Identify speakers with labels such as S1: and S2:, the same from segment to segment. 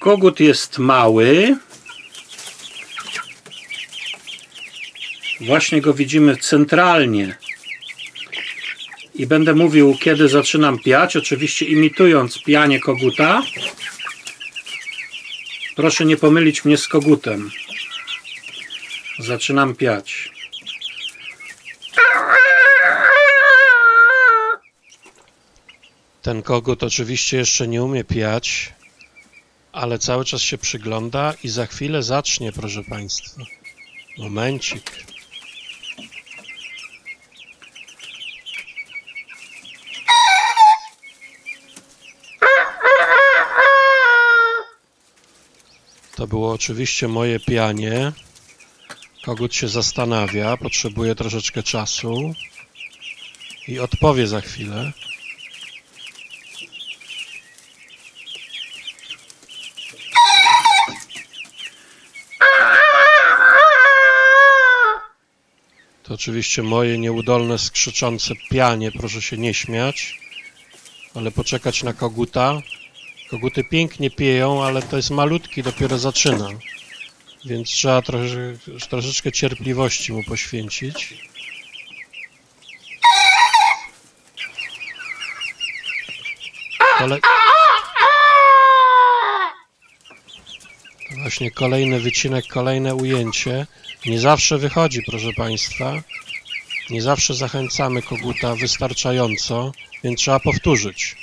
S1: Kogut jest mały. Właśnie go widzimy centralnie. I będę mówił, kiedy zaczynam piać, oczywiście imitując pianie koguta. Proszę nie pomylić mnie z kogutem. Zaczynam piać. Ten kogut oczywiście jeszcze nie umie piać, ale cały czas się przygląda i za chwilę zacznie, proszę Państwa. Momencik. To było oczywiście moje pianie. Kogut się zastanawia, potrzebuje troszeczkę czasu i odpowie za chwilę. To oczywiście moje nieudolne, skrzyczące pianie, proszę się nie śmiać, ale poczekać na koguta. Koguty pięknie pieją, ale to jest malutki, dopiero zaczyna, więc trzeba trosze, troszeczkę cierpliwości mu poświęcić. Kole... To właśnie kolejny wycinek, kolejne ujęcie. Nie zawsze wychodzi, proszę Państwa. Nie zawsze zachęcamy koguta wystarczająco, więc trzeba powtórzyć.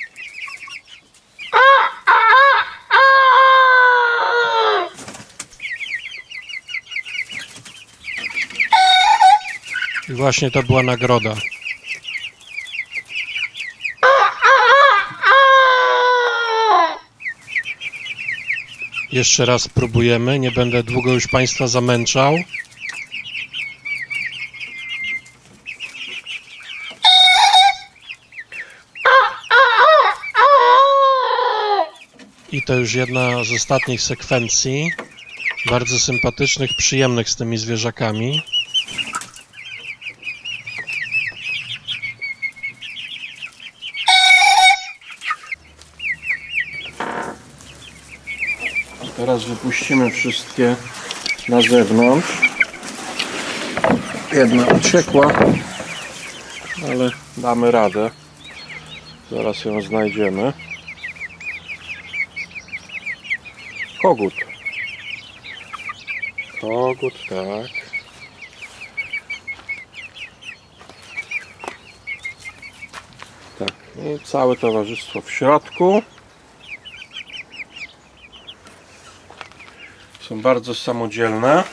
S1: I właśnie to była nagroda. Jeszcze raz próbujemy, nie będę długo już Państwa zamęczał. I to już jedna z ostatnich sekwencji, bardzo sympatycznych, przyjemnych z tymi zwierzakami. Teraz wypuścimy wszystkie na zewnątrz. Jedna uciekła, ale damy radę. Zaraz ją znajdziemy. Kogut. Kogut, tak. Tak, i całe towarzystwo w środku. Są bardzo samodzielne.